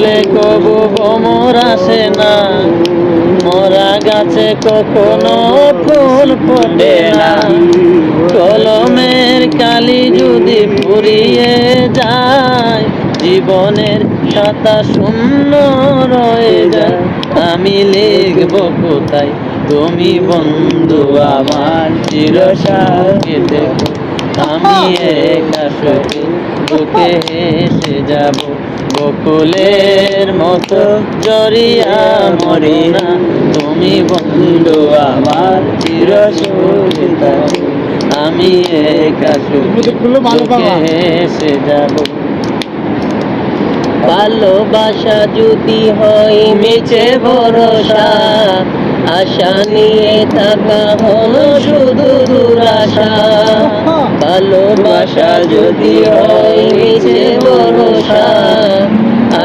ফুলে কবু ভমর আসে না। মরা গাছে কখনো ফুল ফোটে না। কলমের কালি যদি ফুরিয়ে যায়, জীবনের খাতা শূন্য রয়ে যায়। আমি লিখব কোথায়? তুমি বন্ধু আমার চিরসা আমি একা সুখে বুকে হেসে যাব। বকুলের মতো জড়িয়া মরি না তুমি বন্ধু আমার চির থাকো। আমি একা সুখে বুকে হেসে যাব। ভালোবাসা যদি হয় মিছে ভরসা আশা নিয়ে থাকা হলো শুধু যদি হয় ভরসা,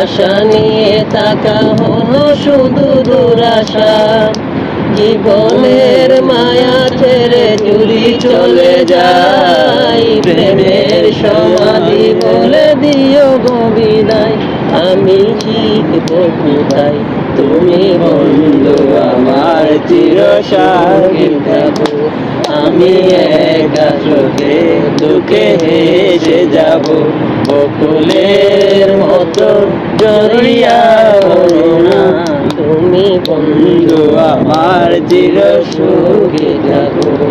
আশা নিয়ে থাকা হলো শুধু দুরাশা। জীবনের মায়া ছেড়ে চুরি চলে যাই প্রেমের সমাধি বলে দিও গো বিদায়। আমি শিখব কোথায়? তুমি বন্ধু আমার চিরসাগে আমি একা চোখে দুঃখে হেসে যাব। বকুলের মতো জড়িয়া না। তুমি বন্ধু, আমার চির সুখে থাকো।